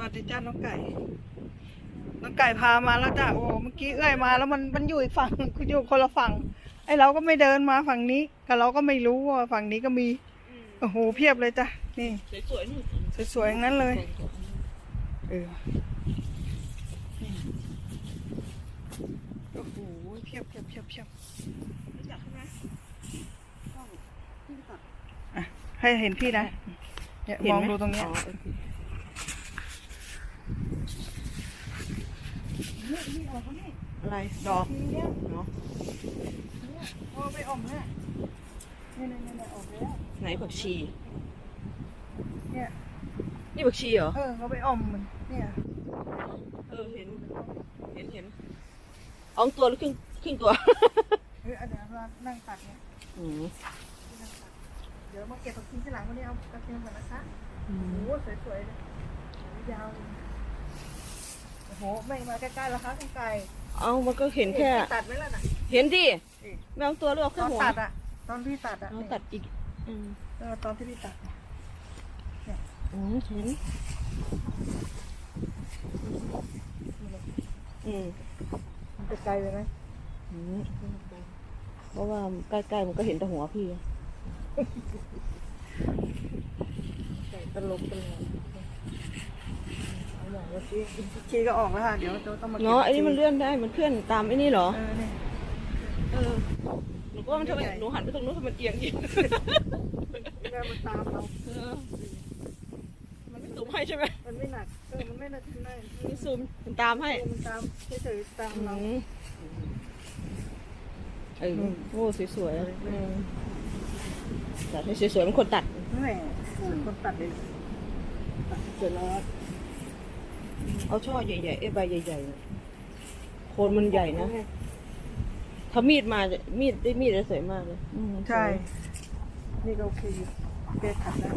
วัสดีจ้าน้องไก่ น้องไก่พามาแล้วจ้ะโอ้เมื่อกี้เอ้อยมาแล้วมันมันอยู่อีกฝั่งคุณอยู่คนละฝั่ง ไอเราก็ไม่เดินมาฝั่งนี้แต่เราก็ไม่รู้ว่าฝั่งนี้ก็มีโอ้โหเพียบเลยจ้ะนี่สวยๆนี่สวยๆอย่างนั้นเลยเออนี่โอ้โหเพียบเพียบเพียบเพียบรู้จักใช่ไหมต้องที่ตัดอะให้เห็นพี่นะเนี่ยมองดูตรงเนี้ย อ๋อโอเคอะไร ดอกทีเนี้ยเนาะโอ้ไปอมเนี่ยเนี่ยเนี่ยเนี่ยออกแล้วไหนผักชี เนี่ย นี่ผักชีเหรอ เออเขาไปอมมัน เนี่ย เออ เห็น เห็นเห็นเอองตัวหรือครึ่งครึ่งตัวเอออันเนี้ยเรานั่งตัดเนี่ยอืมนั่งตัดเดี๋ยวมาเก็บผักชีทีหลังวันนี้เอากระเทียมก่อนนะคะอืโอ้มโหสวยๆเลยโอ้โหยาวเลยโอ้โห ไม่มาใกล้ๆแล้วคะคุณไก่เอามันก็เห็นแค่ ตัดไว้แล้วนะเห็นดินี่แมวตัวเลือกตแค่อนหัวตัดอะตอนพี่ตัดอะเอาตัดอีกอืมเออตอนที่พี่ตัดอะอืมเห็นอืมมันจะไกลไปไหมอืมเพราะว่าใกล้ๆมันก็เห็นแต่หัวพี่ ไก่ตลกตลก เอาหน่อยว่าชีชีก็ออกแล้วค่ะ เดี๋ยวเดี๋ยวต้องมาก็บเนาะไอ้นี่มันเลื่อนได้ มันเคลื่อนตามไอ้นี่เหรอ เออเนี่ยเออ หนูก็ว่ามันทำไมหนูหันไปตรงนู้นทำไมมันเอียงอีกแม่มันตามเรา เออมันไม่ซูมให้ใช่ไหมมันไม่หนัก เออ มันไม่หนักไม่ไม่ซูมมันตามให้ มันตามเฉยๆตามอืเรามเออโอ้สวยๆอะอืมตัดให้สวยๆมันคนตัด แหมคนตัดเลยตัดเสร็จแล้ว เอาช่อใหญ่ๆเอ้ยใบใหญ่ๆน่ะโคนมันใหญ่นะถ้ามีดมาจะมีดได้มีดจะสวยมากเลยอืมใช่ นี่ก็โอเคอยู่เก็บถัดแล้ว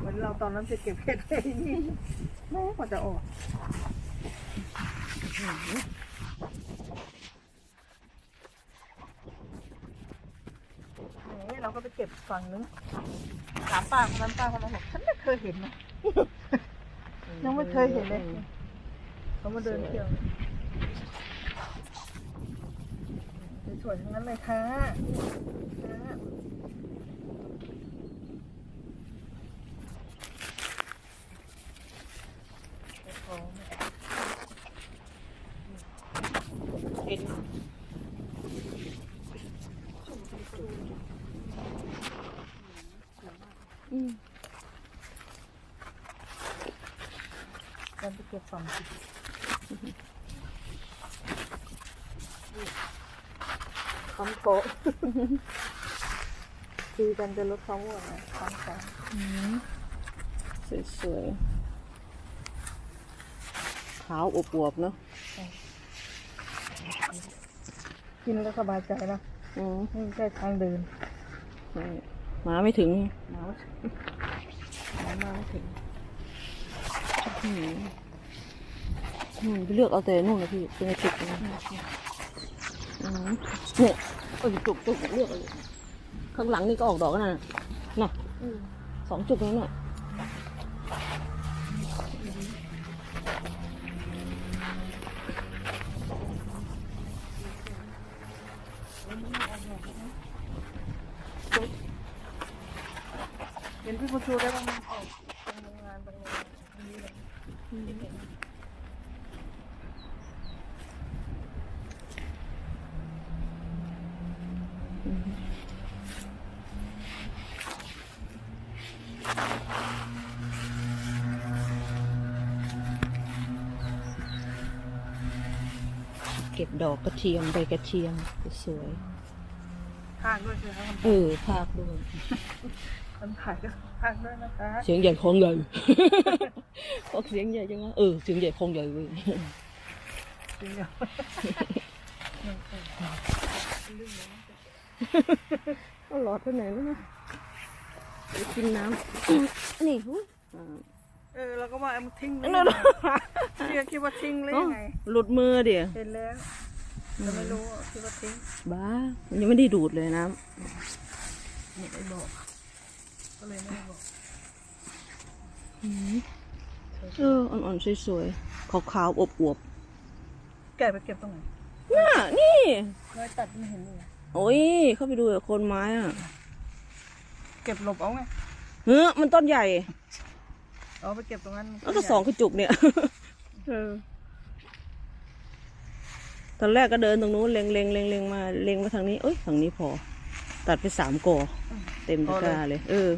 เหมือนเราตอนนั้นจะเก็บเห็ดไอ้นี่แม่กว่าจะออก นี่เราก็ไปเก็บฝั่งนึงถามป้าคนนั้นป้าคนนั้นบอกฉันไม่เคยเห็นนะ ยังไม่เคยเห็นเลยเขามาเดินเที่ยวสวยๆทั้งนั้นเลยค่ะค่ะไปของเห็นอืม กันไป เก็บฝั่งคำโปะคุยกันจะลดความอ้วนนะคำสองสวยๆขาวอวบๆเนาะกินแล้วสบายใจนะอืมไม่ใช่ทางเดินหมาไม่ถึงหมาไม่ถึง อืมอืมไปเลือกเอาแต่นู่นนะพี่เป็นไอติกนะอืมเนี่ยเออจุกจุกเลือกเอาเลยข้างหลังนี่ก็ออกดอกแล้วนะน่ะสองจุกนั้นน่ะเห็นพี่ผู้ชูได้ว่ามันออกตรงโรงงานตรงนี้เล ก็บดอกกระเทียมใบกระเทียมสวยทางด้วยใช่ไหมครับๆเออภาคด้วยคนถ่ายก็ทางด้วยนะคะ เสียงใหญ่คงใหญ่บอกเสียงใหญ่จังวะเออเสียงใหญ่คงใหญ่เว้ยจริงเหรอก็หลอดไปไหนแล้วนะไปกินน้ำนี่หูอ่า เออเราก็ว่าเอามันทิ้งไว้นั่นพี่ก็คิดว่าทิ้งเลยงไงหลุดมือเดี๋ยวเห็นแล้วแต่ไม่รู้ว่าคิดว่าทิ้งบ้ามันยังไม่ได้ดูดเลยน้ไม่ได้บอกก็เลยไม่ได้บอกำสเอออ่อนๆสวยๆขาวๆอวบแกไปเก็บตรงไหนๆน่ะนี่เคยตัดไม่เห็นเลยโอ้ยเข้าไปดูกับโคนไม้อะ เก็บหลบเอาไงเฮ้อมันต้นใหญ่ เอาไปเก็บตรงนั้นแล้วก็สองกระจุกเนี่ยเออตอนแรกก็เดินตรงนู้นเล็งเล็งเล็งเล็งมาเล็งมาทางนี้ เอ้ยทางนี้พอ ตัดไปสามกอเต็มตะกร้าเลย เออ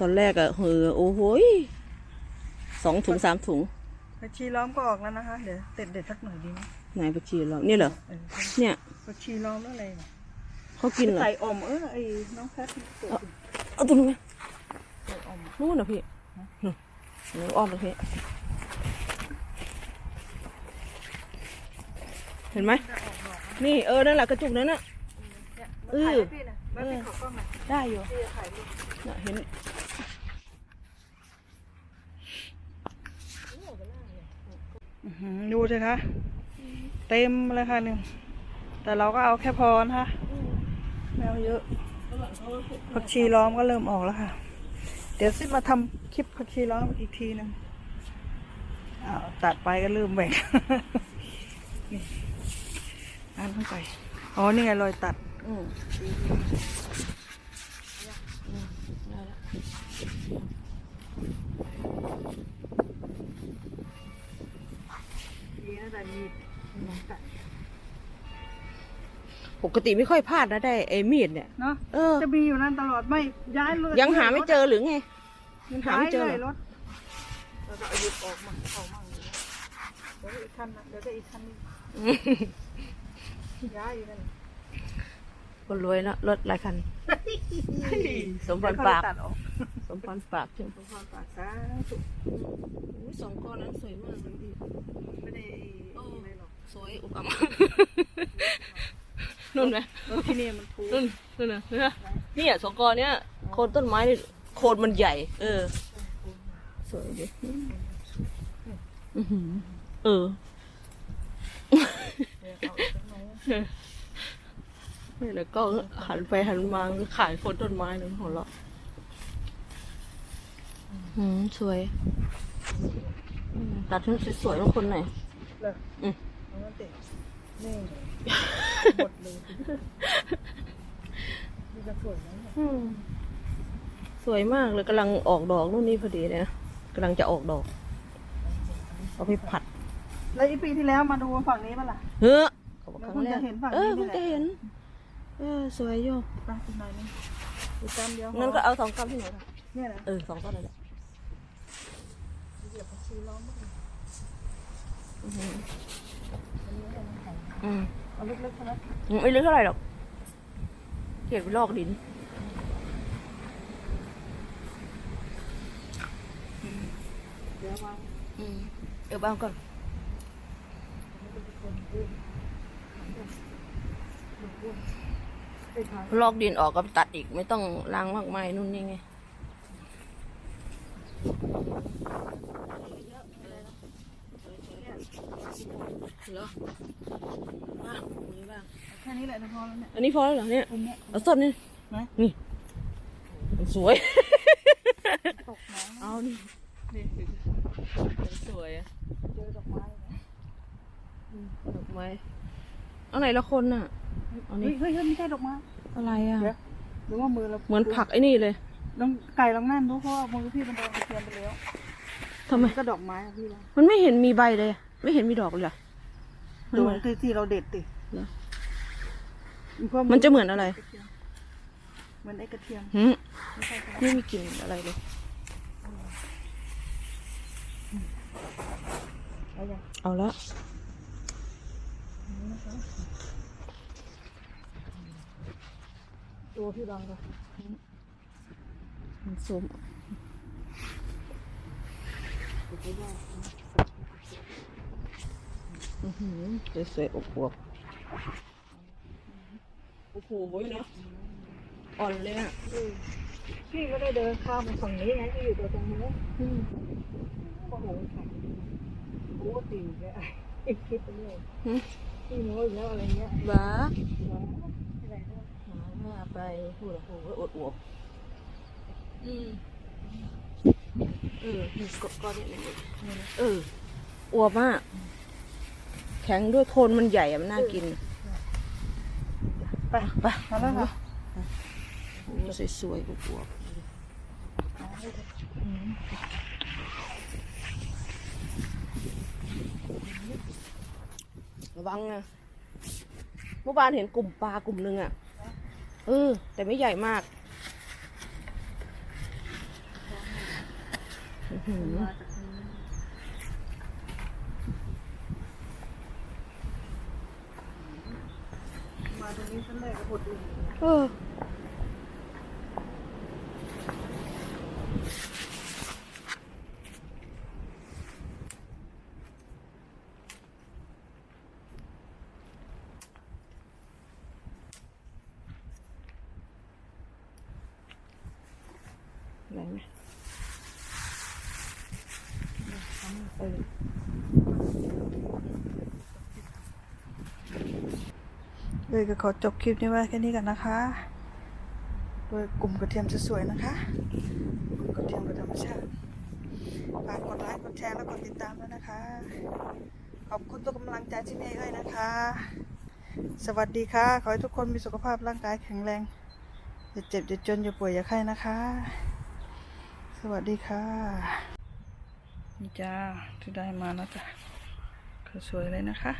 ตอนแรกอะเฮอโอ้โหยสองถุงสามถุงผักชีล้อมก็ออกแล้วนะคะ เดี๋ยวเด็ดเด็ดสักหน่อยดีไหมไหนผักชีเราเนี่ยเหรอเออเนี่ยผักชีล้อมแล้วอะไรเนี่ยเขากินเหรอใส่อมเออไอ้น้องแคทที่เกิดเอาตัวนู้นไหมใส่อม นู่นนะพี่นู่นหนูอ้อมนะพี่เห็นไหมนี่เออนั่นแหละกระจุกนั้นน่ะเนี่ยเออถ่ายให้พี่นะมาพี่ขอกล้องหน่อยได้อยู่พี่จะถ่ายรูปน่ะเห็นอื้อหือดูสิคะเต็มเลยค่ะหนึ่งแต่เราก็เอาแค่พอนะคะไม่เอาเยอะผักชีล้อมก็เริ่มออกแล้วค่ะ เดี๋ยวซิมาทำคลิปผักชีล้อมอีกทีหนึ่งอ้าวตัดไปก็ลืมแบ่งนี่อันเข้าไป อ๋อ นี่ไงรอยตัด อืมอืมได้แล้วดีนะแต่มีตัด ปกติไม่ค่อยพลาดนะได้ไอ้มีดเนี่ย เนาะเออ จะมีอยู่นั่นตลอดไม่ย้ายเลยยังหาไม่เจอหรือไง ยังหาย้ายไม่เจอเลเหรยอรถเราจะเอาหยุดออกมาเอามั่งอยู่นะเดี๋ยวอีกคันนะเดี๋ยวก็อีกคันนึงย้ายอยู่นั่นคนรวยแล้วรถหลายคัน สมพรปากตัดออกสมพรปากใช่ไหมสมพรปากซะสุกโอ้ยสองก้อนนั้นสวยมากเลยพี่ไม่ได้อะไรหรอก สวยอุกม นุ่นไหมรถที่นี่มันถูกนุ่นนุ่นนะเนี่ยเนี่ยสองก้อนเนี้ยโคนต้นไม้นี่โคนมันใหญ่ เออสวยดิอื้อหือเออเดี๋ยวเอาอีกสักหน่อยนี่แล้วก็หันไปหันมาขายคนต้นไม้หนึ่งของเราอืมสวยอืมตัดให้สวยๆบางคนหน่อย เลย อืม เอามาติ ดนี่หมดเลยนี่จะสวยไหมเนี่ยอืมสวยมากเลยกำลังออกดอกนู่นนี่พอดีเลยนะกำลังจะออกดอก เอาไปผัดแล้วอีปีที่แล้วมาดูฝั่งนี้ป่ะล่ะ เฮ้อเขาบอกแล้วครั้งแรกเพิ่งจะเห็นฝั่งนี้เออนี่เพิ่งแหละจะเห็น เออสวยอยู่ไปอีกหน่อยนึงอีกจานเดียวงั้นก็เอาสองกำที่ไหนล่ะเนี่ยนะเออสองก้อนเลยแหละเดี๋ยวผักชีล้อมอือหื อืมเอาเล็กๆเท่านั้นไม่ลึกเท่าไหร่หรอกเก็บไปลอกดินเดี๋ยวมาอืมเออบ้างก่อนไปทานลอกดินออกก็ตัดอีกไม่ต้องล้างมากมายนู่นนี่ไง เหรอมาตรงนี้บ้างแค่นี้แหละนะพอแล้วเนี่ยอันนี้พอแล้วเหรอเนี่ยตรงเนี้ยเอาส้นนี่นะนี่มันสวย ตกน้ำเอานี่นี่มันสวยอะเจอดอกไม้นะดอกไม้เอาไหนละคนน่ะเอาเฮ้นี่ยเฮ้ยเฮ้ยไม่ใช่ดอกไม้อะไรอะ เดี๋ยวหรือว่ามือเราเหมือนผักไอ้นี่เลยลองไก่ลองนั่นดูเพราะว่ามือพี่มันโดนกระเทียมไปแล้วทำไม ก็ดอกไม้อะพี่ว่ามันไม่เห็นมีใบเลยอะ ไม่เห็นมีดอกเลยเหรอมันโดเหมือนนที่ที่เราเด็ดติเหรอเพรามันจะเหมือนอะไรเหมือนไอ้กระเทียมหืมไม่ใช่ครับไม่มีกลิ่นอะไรเลยเอาอย่างเอาละตัวพี่บังก็มันส้มอื้อหือ สวยๆอบอวบโอ้โหเนาะอ่อนเลยอะพี่ก็ได้เดินข้ามมาฝั่งนี้ไงที่อยู่ตัวตรงนู้นอืมโอ้โหค่ะโอ้ตีเลยอีกคิดไปเลยหืมพี่โน้อีกแล้วอะไรเงี้ยบ้าอะไรด้วยหาว่าไปพูดโอ้โหอดอวบอืมเออมีกบก้อนเนี่ยเนี่ยเอออวบมากแข็งด้วยโทนมันใหญ่อะมันน่ากิน ไปไปมาแล้วค่ะโอ้สวยๆอวบๆระวังนะเมื่อวานเห็นกลุ่มปลากลุ่มหนึ่งอะ เออ แต่ไม่ใหญ่มาก อื้อหือ มาตรงนี้ฉันได้กระหดเลยเอออะไรไหมเออ เลยก็ขอจบคลิปนี้ไว้แค่นี้กันนะคะ โดยกลุ่มกระเทียมสวยๆนะคะกลุ่มกระเทียมธรรมชาติฝากกดไลค์กดแชร์และกดติดตามด้วยนะคะ ขอบคุณทุกกำลังใจที่มีให้นะคะ สวัสดีค่ะ ขอให้ทุกคนมีสุขภาพร่างกายแข็งแรงอย่าเจ็บอย่าจนอย่าป่วยอย่าไข้นะคะ สวัสดีค่ะ นี่จ้าที่ได้มาแล้วจ้ะสวยเลยนะคะ